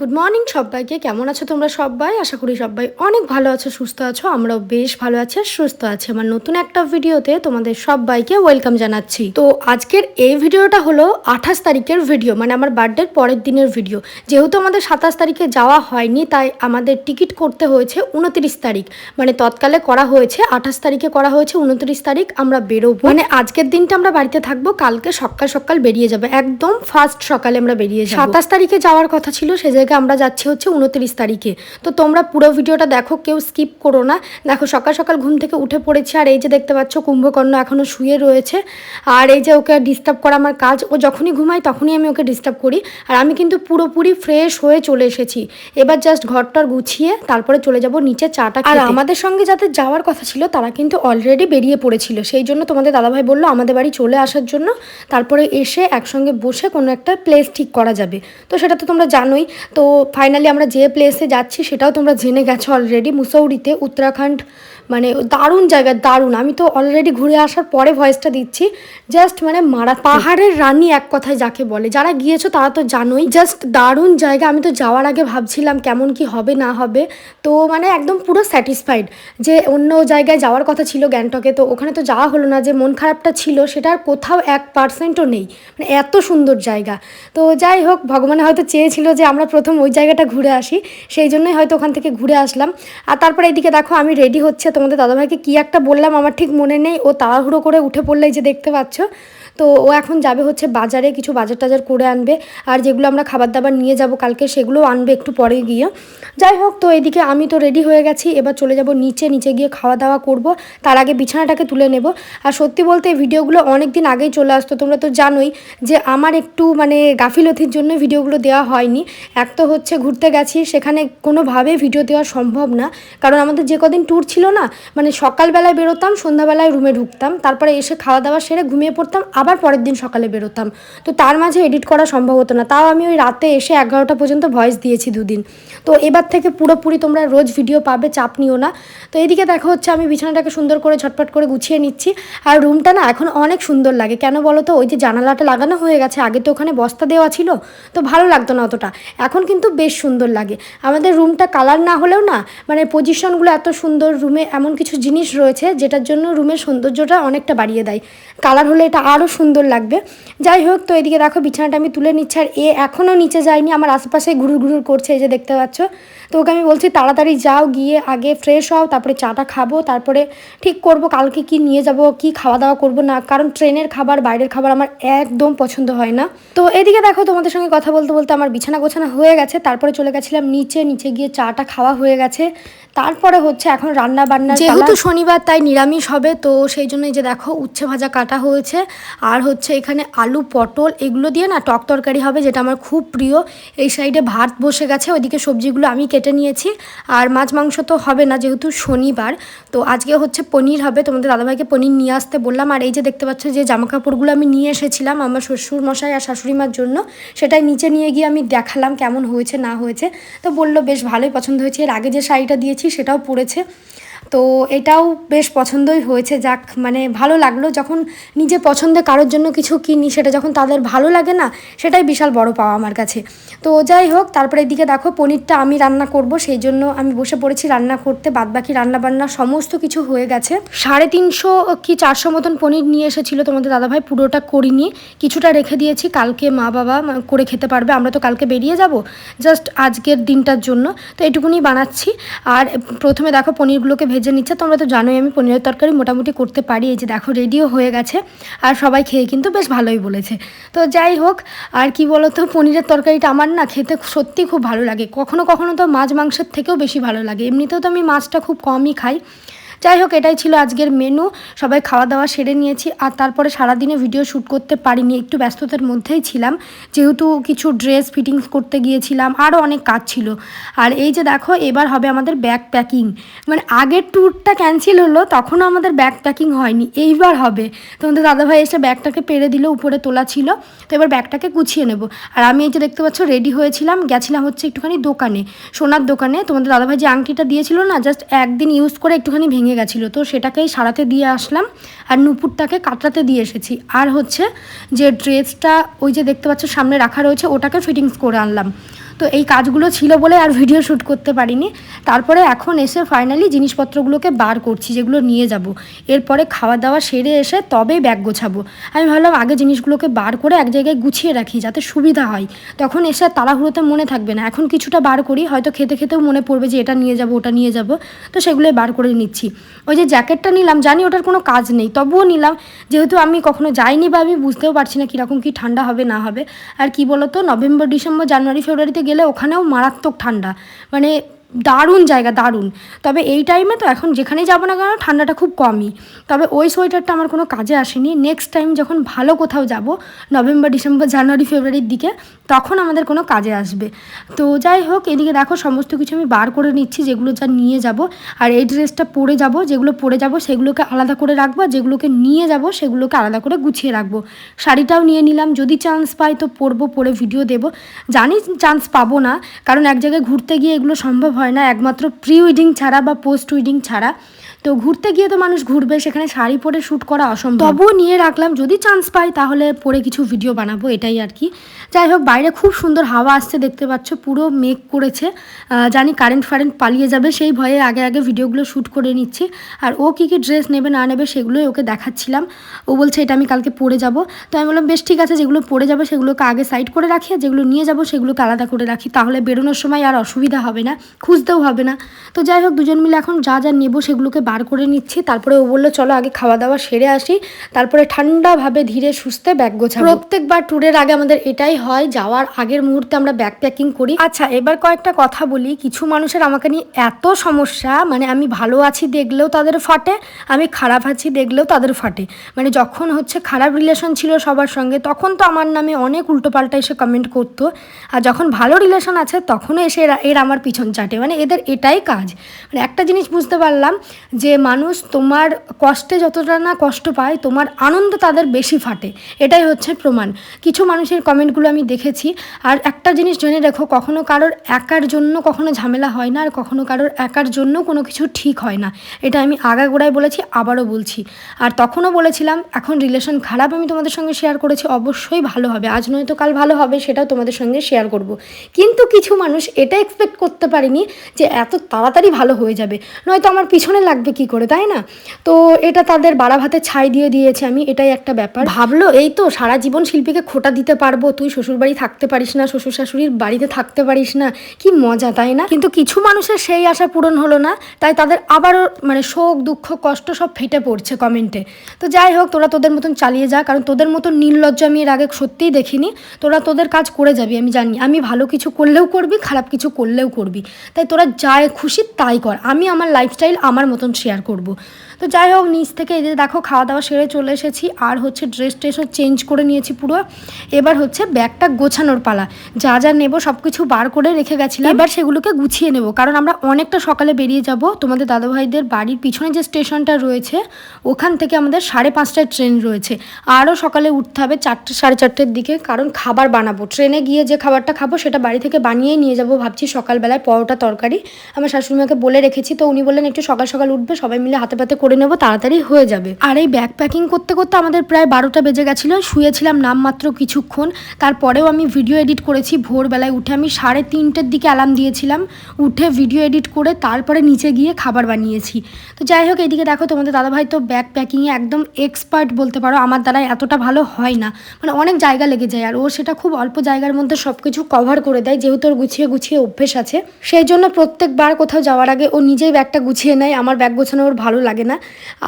Good morning সবাইকে। কেমন আছো তোমরা সবাই? আশা করি সবাই অনেক ভালো আছো, সুস্থ আছো। আমরাও বেশ ভালো আছি আর সুস্থ আছি। আমার নতুন একটা ভিডিওতে তোমাদের সবাইকে ওয়েলকাম জানাচ্ছি। তো আজকের এই ভিডিওটা হলো আঠাশ তারিখের ভিডিও মানে আমার বার্থডের পরের দিনের ভিডিও যেহেতু আমাদের সাতাশ তারিখে যাওয়া হয়নি, তাই আমাদের টিকিট করতে হয়েছে উনত্রিশ তারিখ। মানে তৎকালে করা হয়েছে, আঠাশ তারিখে করা হয়েছে উনত্রিশ তারিখ, আমরা বেরোবো। মানে আজকের দিনটা আমরা বাড়িতে থাকব, কালকে সকাল সকাল বেরিয়ে যাবে। একদম ফার্স্ট সকালে আমরা বেরিয়ে যাব। সাতাশ তারিখে যাওয়ার কথা ছিল সে জায়গায় আমরা যাচ্ছি হচ্ছে উনত্রিশ তারিখে। তো তোমরা পুরো ভিডিওটা দেখো, কেউ স্কিপ করো না। দেখো, সকাল সকাল ঘুম থেকে উঠে পড়েছি, আর এই যে দেখতে পাচ্ছ কুম্ভকর্ণ এখনও শুয়ে রয়েছে। আর এই যে ওকে ডিস্টার্ব করা আমার কাজ, ও যখনই ঘুমাই তখনই আমি ওকে ডিস্টার্ব করি। আর আমি কিন্তু পুরোপুরি ফ্রেশ হয়ে চলে এসেছি। এবার জাস্ট ঘরটার গুছিয়ে তারপরে চলে যাব নিচে চাটা আর আমাদের সঙ্গে যাদের যাওয়ার কথা ছিল, তারা কিন্তু অলরেডি বেরিয়ে পড়েছিল। সেই জন্য তোমাদের দাদাভাই বলল, আমাদের বাড়ি চলে আসার জন্য তারপরে এসে একসঙ্গে বসে কোনো একটা প্লেস ঠিক করা যাবে। তো সেটা তো তোমরা জানোই। তো ফাইনালি আমরা যে প্লেসে যাচ্ছি সেটাও তোমরা জেনে গেছো অলরেডি মুসৌরিতে উত্তরাখণ্ড মানে দারুণ জায়গা, দারুণ। আমি তো অলরেডি ঘুরে আসার পরে ভয়েসটা দিচ্ছি। জাস্ট মানে মারা, পাহাড়ের রানী এক কথায় যাকে বলে। যারা গিয়েছো তারা তো জানোই। জাস্ট দারুণ জায়গা। আমি তো যাওয়ার আগে ভাবছিলাম কেমন কি হবে, না হবে। তো মানে একদম পুরো স্যাটিসফাইড যে অন্য জায়গায় যাওয়ার কথা ছিল গ্যাংটকে। তো ওখানে তো যাওয়া হলো না। যে মন খারাপটা ছিল সেটার কোথাও এক পার্সেন্টও নেই। মানে এত সুন্দর জায়গা। তো যাই হোক, ভগবানে হয়তো চেয়েছিল যে আমরা প্রথম ওই জায়গাটা ঘুরে আসি। সেই জন্যই হয়তো ওখান থেকে ঘুরে আসলাম। আর তারপরে এইদিকে দেখো, আমি রেডি হচ্ছে তোমাদের দাদাভাইকে কী একটা বললাম, আমার ঠিক মনে নেই। ও তাড়াহুড়ো করে উঠে পড়লে যে দেখতে পাচ্ছ। তো ও এখন যাবে হচ্ছে বাজারে, কিছু বাজার টাজার করে আনবে। আর যেগুলো আমরা খাবার দাবার নিয়ে যাব কালকে, সেগুলো আনবে একটু পরে গিয়ে। যাই হোক, তো এদিকে আমি তো রেডি হয়ে গেছি। এবার চলে যাব নিচে নিচে গিয়ে খাওয়া দাওয়া করব। তার আগে বিছানাটাকে তুলে নেব। আর সত্যি বলতে এই ভিডিওগুলো অনেক দিন আগেই চলে আসতো। তোমরা তো জানোই যে আমার একটু মানে গাফিলতির জন্য ভিডিওগুলো দেওয়া হয়নি। এক তো হচ্ছে ঘুরতে গেছি, সেখানে কোনোভাবে ভিডিও দেওয়া সম্ভব না। কারণ আমাদের যে কদিন ট্যুর ছিল না মানে সকালবেলায় বেরোতাম, সন্ধ্যাবেলায় রুমে ঢুকতাম। তারপরে এসে খাওয়া দাওয়া সেরে ঘুমিয়ে পড়তাম আবার পরের দিন সকালে বেরোতাম। তো তার মাঝে এডিট করা সম্ভব হতো না। তাও আমি ওই রাতে এসে এগারোটা পর্যন্ত ভয়েস দিয়েছি দুদিন। তো এবার থেকে পুরোপুরি তোমরা রোজ ভিডিও পাবে, চাপ নিও না। তো এদিকে দেখা হচ্ছে আমি বিছানাটাকে সুন্দর করে ঝটপট করে গুছিয়ে নিচ্ছি। আর রুমটা না এখন অনেক সুন্দর লাগে। কেন বলো তো? ওই যে জানালাটা লাগানো হয়ে গেছে। আগে তো ওখানে বস্তা দেওয়া ছিল, তো ভালো লাগতো না অতটা। এখন কিন্তু বেশ সুন্দর লাগে। আমাদের রুমটা কালার না হলেও না মানে পজিশনগুলো এত সুন্দর, রুমে এমন কিছু জিনিস রয়েছে, যেটার জন্য রুমের সৌন্দর্যটা অনেকটা বাড়িয়ে দেয়। কালার হলে এটা আরও সুন্দর লাগবে। যাই হোক তো এদিকে দেখো বিছানাটা আমি তুলে নিচ্ছি। আর এ এখনও নিচে যায়নি আমার আশেপাশে ঘুরুর ঘুরুর করছে এই যে দেখতে পাচ্ছ। তো ওকে আমি বলছি তাড়াতাড়ি যাও গিয়ে আগে ফ্রেশ হও তারপরে চাটা খাব তারপরে ঠিক করব কালকে কি নিয়ে যাব কি খাওয়া দাওয়া করব না। কারণ ট্রেনের খাবার বাইরের খাবার আমার একদম পছন্দ হয় না। তো এদিকে দেখো তোমাদের সঙ্গে কথা বলতে বলতে আমার বিছানা গোছানা হয়ে গেছে। তারপরে চলে গেছিলাম নিচে নিচে গিয়ে চাটা খাওয়া হয়ে গেছে। তারপরে হচ্ছে এখন রান্না বান্না যেহেতু শনিবার তাই নিরামিষ হবে তো সেই জন্য যে দেখো উচ্ছে ভাজা কাটা হয়েছে। আর হচ্ছে এখানে আলু, পটল এগুলো দিয়ে না টক তরকারি হবে, যেটা আমার খুব প্রিয়। এই সাইডে ভাত বসে গেছে, ওইদিকে সবজিগুলো আমি কেটে নিয়েছি। আর মাছ মাংস তো হবে না, যেহেতু শনিবার। তো আজকে হচ্ছে পনির হবে, তোমাদের দাদাভাইকে পনির নিয়ে আসতে বললাম। আর এই যে দেখতে পাচ্ছ যে জামা কাপড়গুলো আমি নিয়ে এসেছিলাম আমার শ্বশুর মশাই আর শাশুড়ি মার জন্য, সেটাই নিচে নিয়ে গিয়ে আমি দেখালাম কেমন হয়েছে, না হয়েছে। তো বলল, বেশ ভালোই পছন্দ হয়েছে। এর আগে যে শাড়িটা দিয়েছি, সেটাও পরেছে। তো এটাও বেশ পছন্দই হয়েছে, যাক মানে ভালো লাগল যখন নিজে পছন্দে কারোর জন্য কিছু কিনি, সেটা যখন তাদের ভালো লাগে না, সেটাই বিশাল বড় পাওয়া আমার কাছে। তো যাই হোক, তারপরে এদিকে দেখো, পনিরটা আমি রান্না করব, সেই জন্য আমি বসে পড়েছি রান্না করতে, বাদবাকি রান্না বান্না সমস্ত কিছু হয়ে গেছে। সাড়ে তিনশো কি চারশো মতন পনির নিয়ে এসেছিল তোমাদের দাদাভাই, পুরোটা করিনি, কিছুটা রেখে দিয়েছি, কালকে মা বাবা করে খেতে পারবে, আমরা তো কালকে বেরিয়ে যাব, জাস্ট আজকের দিনটার জন্য, তো এটুকুনি বানাচ্ছি। আর প্রথমে দেখো, পনিরগুলোকে ভেজে নিচ্ছে, তোমরা তো জানোই আমি পনিরের তরকারি মোটামুটি করতে পারি। এই যে দেখো রেডিও হয়ে গেছে। আর সবাই খেয়ে কিন্তু বেশ ভালোই বলেছে। তো যাই হোক, আর কি বলো তো পনিরের তরকারিটা আমার না খেতে সত্যি খুব ভালো লাগে। কখনো কখনো তো মাছ মাংসের থেকেও বেশি ভালো লাগে। এমনিতেও তো আমি মাছটা খুব কমই খাই। যাই হোক, এটাই ছিল আজকের মেনু সবাই খাওয়া দাওয়া সেরে নিয়েছি, আর তারপরে সারাদিনে ভিডিও শ্যুট করতে পারিনি, একটু ব্যস্ততার মধ্যেই ছিলাম। যেহেতু কিছু ড্রেস ফিটিংস করতে গিয়েছিলাম আরও অনেক কাজ ছিল। আর এই যে দেখো, এবার হবে আমাদের ব্যাগ প্যাকিং মানে আগের ট্যুরটা ক্যান্সেল হলো, তখনও আমাদের ব্যাগ প্যাকিং হয়নি, এইবার হবে। তোমাদের দাদাভাই এসে ব্যাগটাকে পেরে দিল, উপরে তোলা ছিল, তো এবার ব্যাগটাকে গুছিয়ে নেব। আর আমি এই যে দেখতে পাচ্ছ রেডি হয়েছিলাম, গেছিলাম হচ্ছে একটুখানি দোকানে, সোনার দোকানে। তোমাদের দাদাভাই যে আংটিটা দিয়েছিল না জাস্ট একদিন ইউজ করে একটুখানি ভেঙে গেছিল। তো সেটাকেই সারাতে দিয়ে আসলাম আর নুপুরটাকে কাটাতে দিয়ে এসেছি। আর হচ্ছে যে ড্রেসটা ওই যে দেখতে পাচ্ছ সামনে রাখা রয়েছে, ওটাকে ফিটিংস করে আনলাম। তো এই কাজগুলো ছিল বলে আর ভিডিও শ্যুট করতে পারিনি। তারপরে এখন এসে ফাইনালি জিনিসপত্রগুলোকে বার করছি, যেগুলো নিয়ে যাব। এরপরে খাওয়া দাওয়া সেরে এসে তবেই ব্যাগ গোছাবো। আমি ভাবলাম আগে জিনিসগুলোকে বার করে এক জায়গায় গুছিয়ে রাখি, যাতে সুবিধা হয়। তখন এসে তাড়াহুড়োতে মনে থাকবে না। এখন কিছুটা বার করি, হয়তো খেতে খেতেও মনে পড়বে যে এটা নিয়ে যাব, ওটা নিয়ে যাব। তো সেগুলোই বার করে নিচ্ছি। ওই যে জ্যাকেটটা নিলাম, জানি ওটার কোনো কাজ নেই, তবুও নিলাম। যেহেতু আমি কখনো যাইনি বা আমি বুঝতেও পারছি না কীরকম কী ঠান্ডা হবে, না হবে। আর কি বলতো, নভেম্বর, ডিসেম্বর, জানুয়ারি, ফেব্রুয়ারিতে গেলে ওখানেও মারাত্মক ঠান্ডা। মানে দারুণ জায়গা, দারুণ। তবে এই টাইমে তো এখন যেখানেই যাব না কেন, ঠান্ডাটা খুব কমই। তবে ওই সোয়েটারটা আমার কোনো কাজে আসেনি। নেক্সট টাইম যখন ভালো কোথাও যাব নভেম্বর ডিসেম্বর জানুয়ারি ফেব্রুয়ারির দিকে, তখন আমাদের কোনো কাজে আসবে। তো যাই হোক, এদিকে দেখো সমস্ত কিছু আমি বার করে নিচ্ছি, যেগুলো যা নিয়ে যাব। আর এই ড্রেসটা পরে যাব, যেগুলো পরে যাব, সেগুলোকে আলাদা করে রাখব যেগুলোকে নিয়ে যাব, সেগুলোকে আলাদা করে গুছিয়ে রাখব। শাড়িটাও নিয়ে নিলাম, যদি চান্স পাই তো পরবো, পরে ভিডিও দেব। জানি চান্স পাবো না, কারণ এক জায়গায় ঘুরতে গিয়ে এগুলো সম্ভব হয় না, একমাত্র প্রি উইডিং ছাড়া বা পোস্ট উইডিং ছাড়া। তো ঘুরতে গিয়ে তো মানুষ ঘুরবে, সেখানে শাড়ি পরে শ্যুট করা অসম্ভব। তবুও নিয়ে রাখলাম, যদি চান্স পাই তাহলে পরে কিছু ভিডিও বানাবো, এটাই আর কি। যাই হোক, বাইরে খুব সুন্দর হাওয়া আসছে, দেখতে পাচ্ছ, পুরো মেঘ করেছে। জানি কারেন্ট ফারেন্ট পালিয়ে যাবে, সেই ভয়ে আগে আগে ভিডিওগুলো শ্যুট করে নিচ্ছি। আর ও কী কী ড্রেস নেবে, না নেবে, সেগুলোই ওকে দেখাচ্ছিলাম। ও বলছে, এটা আমি কালকে পরে যাব। তো আমি বললাম, বেশ, ঠিক আছে, যেগুলো পরে যাবে, সেগুলোকে আগে সাইড করে রাখি, আর যেগুলো নিয়ে যাব, সেগুলোকে আলাদা করে রাখি। তাহলে বেরোনোর সময় আর অসুবিধা হবে না। খুঁজতেও হবে না। তো যাই হোক, দুজন মিলে এখন যা যা নেব সেগুলোকে বার করে নিচ্ছি। তারপরে ও বলল, চলো আগে খাওয়া দাওয়া সেরে আসি। তারপরে ঠান্ডাভাবে ধীরে সুস্থে ব্যাগ গোছাবো। প্রত্যেকবার ট্যুরের আগে আমাদের এটাই হয়, যাওয়ার আগের মুহূর্তে আমরা ব্যাগ প্যাকিং করি। আচ্ছা এবার কয়েকটা কথা বলি। কিছু মানুষের আমাকে নিয়ে এত সমস্যা মানে আমি ভালো আছি দেখলেও তাদের ফাটে, আমি খারাপ আছি দেখলেও তাদের ফাটে। মানে যখন হচ্ছে খারাপ রিলেশন ছিল সবার সঙ্গে, তখন তো আমার নামে অনেক উল্টোপাল্টা এসে কমেন্ট করতো। আর যখন ভালো রিলেশন আছে, তখনও এসে এরা, এর আমার পিছন চাটে। মানে এদের এটাই কাজ। মানে একটা জিনিস বুঝতে পারলাম যে মানুষ তোমার কষ্টে যতটা না কষ্ট পায়, তোমার আনন্দ তাদের বেশি ফাটে। এটাই হচ্ছে প্রমাণ। কিছু মানুষের কমেন্টগুলো আমি দেখেছি। আর একটা জিনিস জেনে রেখো, কখনো কারোর একার জন্য কখনো ঝামেলা হয় না, আর কখনো কারোর একার জন্য কোনো কিছু ঠিক হয় না। এটা আমি আগাগোড়ায় বলেছি, আবারও বলছি। আর তখনও বলেছিলাম, এখন রিলেশন খারাপ আমি তোমাদের সঙ্গে শেয়ার করেছি, অবশ্যই ভালো হবে। আজ নয়তো কাল ভালো হবে, সেটাও তোমাদের সঙ্গে শেয়ার করব। কিন্তু কিছু মানুষ এটা এক্সপেক্ট করতে পারিনি যে এত তাড়াতাড়ি ভালো হয়ে যাবে। নয়তো আমার পিছনে লাগবে কি করে, তাই না? তো এটা তাদের বাড়া ভাতে ছাই দিয়ে দিয়েছে আমি, এটাই একটা ব্যাপার। ভাবলো, এই তো সারা জীবন শিল্পীকে খোটা দিতে পারব, তুই শ্বশুর বাড়ি থাকতে পারিস না শ্বশুর শাশুড়ির বাড়িতে থাকতে পারিস না, কি মজা, তাই না? কিন্তু কিছু মানুষের সেই আশা পূরণ হলো না, তাই তাদের আবারও মানে শোক, দুঃখ, কষ্ট সব ফেটে পড়ছে কমেন্টে। তো যাই হোক, তোরা তোদের মতন চালিয়ে যা, কারণ তোদের মতন নির্লজ্জ আমি এর আগে সত্যিই দেখিনি। তোরা তোদের কাজ করে যাবি, আমি জানি। আমি ভালো কিছু করলেও করবি, খারাপ কিছু করলেও করবি। তাই তোরা যা খুশি তাই কর। আমি আমার লাইফস্টাইল আমার মতন শেয়ার করব। তো যাই হোক, নিচ থেকে এই যে দেখো খাওয়া দাওয়া সেরে চলে এসেছি। আর হচ্ছে ড্রেস ট্রেসও চেঞ্জ করে নিয়েছি পুরো। এবার হচ্ছে ব্যাগটা গোছানোর পালা। যা যা নেব সব কিছু বার করে রেখে গেছিলাম। এবার সেগুলোকে গুছিয়ে নেব। কারণ আমরা অনেকটা সকালে বেরিয়ে যাব। তোমাদের দাদাভাইদের বাড়ির পিছনে যে স্টেশনটা রয়েছে, ওখান থেকে আমাদের সাড়ে পাঁচটায় ট্রেন রয়েছে। আরও সকালে উঠতে হবে চারটে, সাড়ে চারটের দিকে। কারণ খাবার বানাবো। ট্রেনে গিয়ে যে খাবারটা খাব, সেটা বাড়ি থেকে বানিয়েই নিয়ে যাব ভাবছি সকালবেলায় পরোটা তরকারি। আমার শাশুড়িমাকে বলে রেখেছি। তো উনি বললেন, একটু সকাল সকাল উঠবে। সবাই মিলে হাতে পাতে করে নেব, তাড়াতাড়ি হয়ে যাবে। আর এই ব্যাগ প্যাকিং করতে করতে আমাদের প্রায় বারোটা বেজে গেছিল, শুয়েছিলাম নামমাত্র কিছুক্ষণ। তারপরেও আমি ভিডিও এডিট করেছি, ভোরবেলায় উঠে আমি সাড়ে তিনটের দিকে অ্যালার্ম দিয়েছিলাম। উঠে ভিডিও এডিট করে তারপরে নিচে গিয়ে খাবার বানিয়েছি। তো যাই হোক, এদিকে দেখো তোমাদের দাদাভাই তো ব্যাগ প্যাকিংয়ে একদম এক্সপার্ট বলতে পারো, আমার দ্বারা এতটা ভালো হয় না। মানে অনেক জায়গা লেগে যায়, আর ও সেটা খুব অল্প জায়গার মধ্যে সব কিছু কভার করে দেয়, যেহেতু ওর গুছিয়ে গুছিয়ে অভ্যেস আছে। সেই জন্য প্রত্যেকবার কোথাও যাওয়ার আগে ও নিজেই ব্যাগটা গুছিয়ে নেয়, আমার ব্যাগ গোছানো ওর ভালো লাগে না।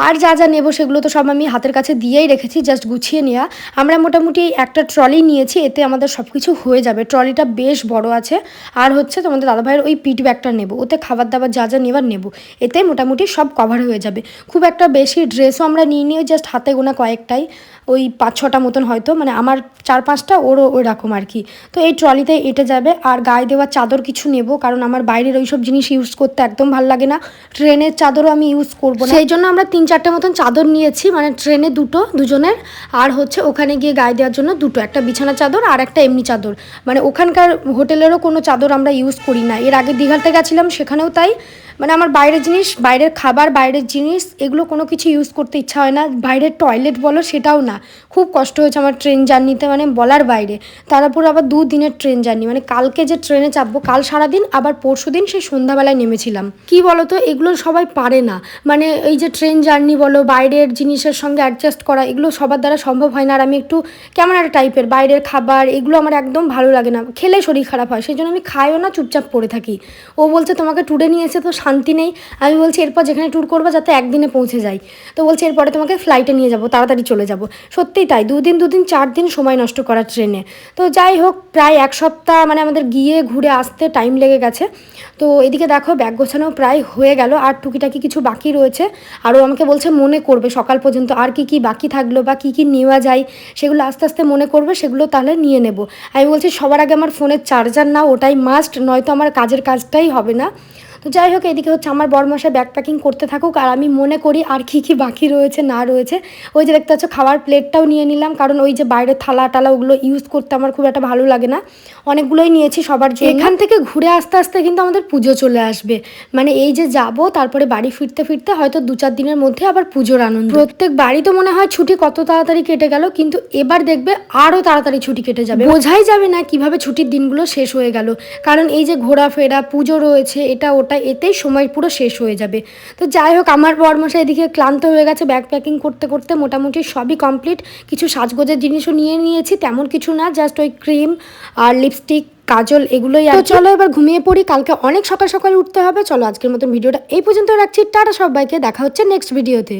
আর যা যা নেব সেগুলো তো সব আমি হাতের কাছে দিয়েই রেখেছি জাস্ট গুছিয়ে নেওয়া আমরা মোটামুটি একটা ট্রলি নিয়েছি, এতে আমাদের সব কিছু হয়ে যাবে। ট্রলিটা বেশ বড় আছে। আর হচ্ছে তোমাদের দাদাভাইয়ের ওই পিট ব্যাগটা নেব। ওতে খাবার দাবার যা যা নেবার নেব। এতে মোটামুটি সব কভার হয়ে যাবে। খুব একটা বেশি ড্রেসও আমরা নিয়ে নিয়ে জাস্ট হাতে গোনা কয়েকটাই। ওই পাঁচ ছটা মতন হয়তো মানে আমার চার পাঁচটা ওরও ওই রকম আর কি। তো এই ট্রলিতে এটে যাবে। আর গায়ে দেওয়ার চাদর কিছু নেব, কারণ আমার বাইরের ওই সব জিনিস ইউজ করতে একদম ভালো লাগে না। ট্রেনের চাদরও আমি আমি ইউজ করব না। সেই জন্য আমরা তিন চারটে মতন চাদর নিয়েছি মানে ট্রেনে দুটো, দুজনের। আর হচ্ছে ওখানে গিয়ে গায়ে দেওয়ার জন্য দুটো, একটা বিছানা চাদর আর একটা এমনি চাদর। মানে ওখানকার হোটেলেরও কোনো চাদর আমরা ইউজ করি না। এর আগে দীঘাতে গেছিলাম, সেখানেও তাই। মানে আমার বাইরের জিনিস, বাইরের খাবার, বাইরের জিনিস, এগুলো কোনো কিছু ইউজ করতে ইচ্ছা হয় না। বাইরের টয়লেট বলো, সেটাও না। খুব কষ্ট হয়েছে আমার ট্রেন জার্নিতে মানে বলার বাইরে। তারপর আবার দু দিনের ট্রেন জার্নি মানে কালকে যে ট্রেনে চাপবো, কাল সারাদিন, আবার পরশু দিন সেই সন্ধ্যাবেলায় নেমেছিলাম। কি বলো তো এগুলো সবাই পারে না। মানে এই যে ট্রেন জার্নি বলো, বাইরের জিনিসের সঙ্গে অ্যাডজাস্ট করা, এগুলো সবার দ্বারা সম্ভব হয় না। আর আমি একটু কেমন একটা টাইপের বাইরের খাবার, এগুলো আমার একদম ভালো লাগে না। খেলে শরীর খারাপ হয় সেই জন্য আমি খাইও না, চুপচাপ পড়ে থাকি। ও বলছে, তোমাকে ট্যুরে নিয়ে এসে তো শান্তি নেই। আমি বলছি, এরপর যেখানে ট্যুর করব, যাতে একদিনে পৌঁছে যাই। তো বলছে, এরপরে তোমাকে ফ্লাইটে নিয়ে যাব, তাড়াতাড়ি চলে যাব। সত্যিই তাই, দুদিন দুদিন, চার দিন সময় নষ্ট করা ট্রেনে তো যাই হোক, প্রায় এক সপ্তাহ মানে আমাদের গিয়ে ঘুরে আসতে টাইম লেগে গেছে। তো এদিকে দেখো, ব্যাগ গোছানো প্রায় হয়ে গেল, আর টুকিটাকি কিছু বাকি রয়েছে। আরও আমাকে বলছে, মনে করবে সকাল পর্যন্ত আর কি কি বাকি থাকল বা কি কি নেওয়া যায়, সেগুলো আস্তে আস্তে মনে করবে, সেগুলো তাহলে নিয়ে নেব। আমি বলছি, সবার আগে আমার ফোনের চার্জার না ওটাই মাস্ট নয়তো আমার কাজের কাজটাই হবে না। তো যাই হোক, এদিকে হচ্ছে আমার বরমাসা ব্যাগ প্যাকিং করতে থাকুক আর আমি মনে করি আর কী কী বাকি রয়েছে, না রয়েছে। ওই যে দেখতে পাচ্ছ, খাওয়ার প্লেটটাও নিয়ে নিলাম, কারণ ওই যে বাইরে থালা টালা ওগুলো ইউজ করতে আমার খুব একটা ভালো লাগে না। অনেকগুলোই নিয়েছি সবার জন্য। এখান থেকে ঘুরে আসতে আসতে কিন্তু আমাদের পুজো চলে আসবে। মানে এই যে যাব, তারপরে বাড়ি ফিরতে ফিরতে হয়তো দু চার দিনের মধ্যে আবার পুজোর আনন্দ। প্রত্যেক বাড়ি তো মনে হয় ছুটি কত তাড়াতাড়ি কেটে গেল, কিন্তু এবার দেখবে আরও তাড়াতাড়ি ছুটি কেটে যাবে। বোঝাই যাবে না কীভাবে ছুটির দিনগুলো শেষ হয়ে গেল। কারণ এই যে ঘোরাফেরা, পুজো রয়েছে, এটা ওটা এতেই সময় পুরো শেষ হয়ে যাবে। তো যাই হোক আমার বরমশা এদিকে ক্লান্ত হয়ে গেছে ব্যাগ প্যাকিং করতে করতে মোটামুটি সবই কমপ্লিট কিছু সাজগোজের জিনিসও নিয়ে নিয়েছি তেমন কিছু না জাস্ট ওই ক্রিম আর লিপস্টিক কাজল এগুলোই আর চলো এবার ঘুমিয়ে পড়ি কালকে অনেক সকাল সকাল উঠতে হবে। চলো আজকের মতন ভিডিওটা এই পর্যন্ত রাখছি। টাটা সবাইকে দেখা হচ্ছে নেক্সট ভিডিওতে